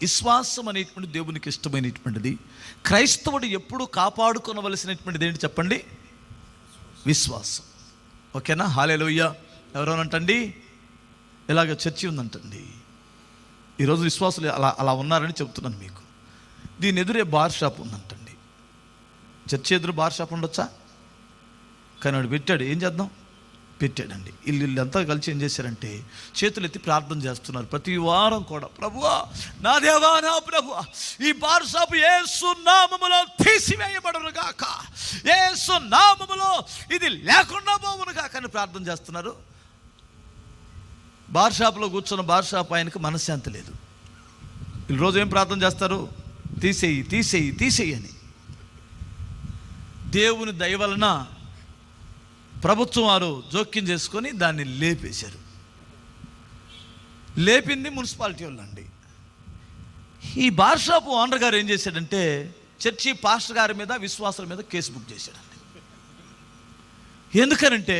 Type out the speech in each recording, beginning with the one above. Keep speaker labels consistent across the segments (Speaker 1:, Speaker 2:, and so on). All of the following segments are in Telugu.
Speaker 1: విశ్వాసం అనేటువంటి దేవునికి ఇష్టమైనటువంటిది. క్రైస్తవుడు ఎప్పుడు కాపాడుకోవలసినటువంటిది ఏంటి చెప్పండి? విశ్వాసం. ఓకేనా? హాలేలోయ్య ఎవరోనంటండి? ఇలాగ చర్చి ఉందంటండి. ఈరోజు విశ్వాసులు అలా అలా ఉన్నారని చెప్తున్నాను మీకు. దీని ఎదురే బార్ షాప్ ఉందంటండి. చర్చి ఎదురు బార్ షాప్ ఉండొచ్చా? కానీ వాడు పెట్టాడు. ఏం చేద్దాం? పెట్టాడండి. ఇల్లు అంతా కలిసి ఏం చేశారంటే చేతులు ఎత్తి ప్రార్థన చేస్తున్నారు. ప్రతి వారం కూడా ప్రభువా నా దేవా నా ప్రభువా ఈ బార్ షాప్ సున్నామములో నామములో తీసివేయబడును గాక. ఏ సున్నామములో ఇది లేకుండా పోవును గాక అని ప్రార్థన చేస్తున్నారు. బార్ షాప్లో కూర్చున్న బార్ షాప్ ఆయనకు మనశ్శాంతి లేదు. వీళ్ళు రోజు ఏం ప్రార్థన చేస్తారు? తీసేయి తీసేయి తీసేయి అని. దేవుని దయ వలన ప్రభుత్వం వారు జోక్యం చేసుకొని దాన్ని లేపేశారు. లేపింది మున్సిపాలిటీ వాళ్ళండి. ఈ బార్ షాప్ ఓనర్ గారు ఏం చేశాడంటే చర్చి పాస్టర్ గారి మీద విశ్వాసుల మీద కేసు బుక్ చేశాడండి. ఎందుకనంటే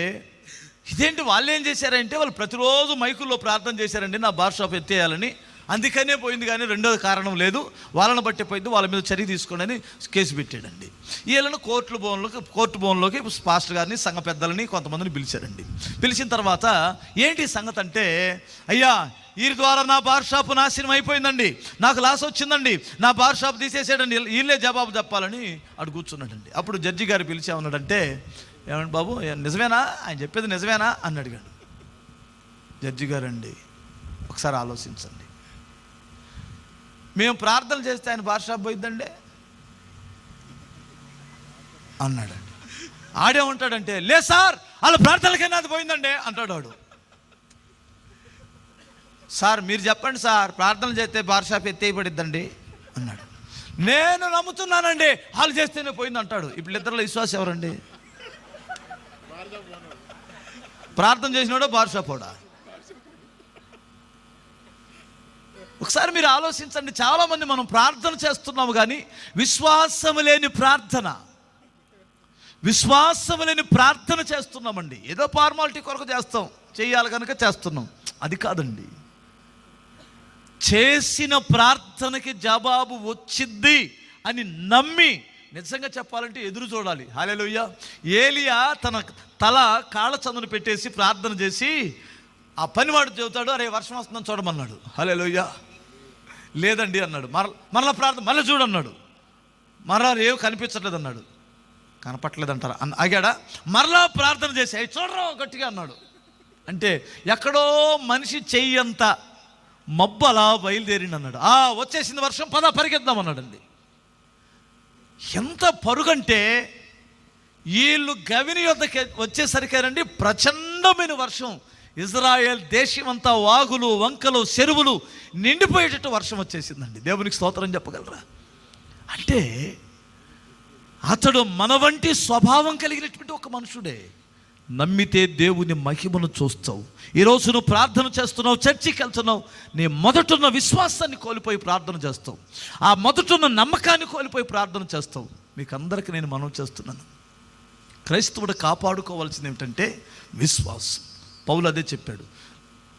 Speaker 1: ఇదేంటి వాళ్ళు ఏం చేశారంటే వాళ్ళు ప్రతిరోజు మైకుల్లో ప్రార్థన చేశారండి నా బార్ షాప్ ఎత్తేయాలని అందుకనే పోయింది కానీ రెండోది కారణం లేదు. వాళ్ళని బట్టి పోయింది వాళ్ళ మీద చర్య తీసుకోండి అని కేసు పెట్టాడండి. వీళ్ళను కోర్టు భవన్లోకి కోర్టు భవన్లోకి పాస్టర్ గారిని సంఘ పెద్దలని కొంతమందిని పిలిచారండి. పిలిచిన తర్వాత ఏంటి సంగతి అంటే అయ్యా వీరి ద్వారా నా బార్ షాప్ నాశనం అయిపోయిందండి. నాకు లాస్ వచ్చిందండి. నా బార్ షాప్ తీసేసాడండి వీళ్ళే జవాబు చెప్పాలని అడు కూర్చున్నాడండి. అప్పుడు జడ్జి గారు పిలిచి ఏమన్నాడంటే ఏమండి బాబు నిజమేనా? ఆయన చెప్పేది నిజమేనా? అని అడిగాడు. జడ్జి గారండి ఒకసారి ఆలోచించండి. మేము ప్రార్థన చేస్తే ఆయన బార్ షాప్ పోయిద్దండి అన్నాడండి ఆడేమంటాడంటే లే సార్ వాళ్ళ ప్రార్థనలకైనా అది పోయిందండి. అంటాడు వాడు. సార్ మీరు చెప్పండి సార్ ప్రార్థన చేస్తే బార్ షాప్ ఎత్తేయబడిద్దండి. అన్నాడు. నేను నమ్ముతున్నానండి వాళ్ళు చేస్తేనే పోయింది అంటాడు. ఇప్పుడు ఇద్దరులో విశ్వాసం ఎవరండి? ప్రార్థన చేసినోడో బార్ షాప్ వాడా ఒకసారి మీరు ఆలోచించండి చాలామంది మనం ప్రార్థన చేస్తున్నాము కానీ విశ్వాసము లేని ప్రార్థన. విశ్వాసము లేని ప్రార్థన చేస్తున్నామండి. ఏదో ఫార్మాలిటీ కొరకు చేస్తాం. చేయాలి కనుక చేస్తున్నాం. అది కాదండి. చేసిన ప్రార్థనకి జవాబు వచ్చింది అని నమ్మి నిజంగా చెప్పాలంటే ఎదురు చూడాలి. హాలేలుయ్య ఏలియా తన తల కాళ్ళ చందును పెట్టేసి ప్రార్థన చేసి ఆ పనివాడు చెబుతాడు అరే వర్షం వస్తుందని చూడమన్నాడు. హాలేలుయ్య లేదండి అన్నాడు. మర మరలా ప్రార్థన మళ్ళీ చూడన్నాడు. మరలా ఏం కనిపించట్లేదు అన్నాడు కనపట్లేదంటారా అన్న ఆగాడా? మరలా ప్రార్థన చేసి "ఏయ్, చూడరా గట్టిగా అన్నాడు. అంటే ఎక్కడో మనిషి చెయ్యంత మబ్బు అలా బయలుదేరింది అన్నాడు ఆ వచ్చేసింది వర్షం పద పరిగెద్దాం అన్నాడండి. ఎంత పరుగంటే వీళ్ళు గవిని యొద్దకి వచ్చేసరికేనండి ప్రచండమైన వర్షం. ఇజ్రాయెల్ దేశమంతా వాగులు వంకలు చెరువులు నిండిపోయేటట్టు వర్షం వచ్చేసిందండి. దేవునికి స్తోత్రం చెప్పగలరా? అంటే అతడు మన వంటి స్వభావం కలిగినటువంటి ఒక మనుషుడే. నమ్మితే దేవుని మహిమను చూస్తావు. ఈరోజు నువ్వు ప్రార్థన చేస్తున్నావు చర్చికి వెళ్తున్నావు నీ మొదటున్న విశ్వాసాన్ని కోల్పోయి ప్రార్థన చేస్తావు. ఆ మొదటున్న నమ్మకాన్ని కోల్పోయి ప్రార్థన చేస్తావు. మీకు అందరికీ నేను మనం చేస్తున్నాను. క్రైస్తవుడు కాపాడుకోవాల్సింది ఏమిటంటే విశ్వాసం. పౌలు అదే చెప్పాడు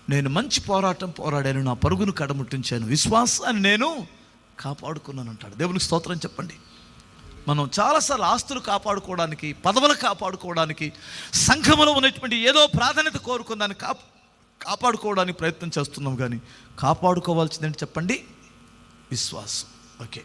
Speaker 1: నేను మంచి పోరాటం పోరాడాను నా పరుగును కడముట్టించాను విశ్వాసాన్ని నేను కాపాడుకున్నాను అంటాడు. దేవునికి స్తోత్రం చెప్పండి. మనం చాలాసార్లు ఆస్తులు కాపాడుకోవడానికి పదవులు కాపాడుకోవడానికి సంఘములో ఉన్నటువంటి ఏదో ప్రాధాన్యత కోరుకుందాన్ని కా కాపాడుకోవడానికి ప్రయత్నం చేస్తున్నాం కానీ కాపాడుకోవాల్సిందని చెప్పండి? విశ్వాసం. ఓకే.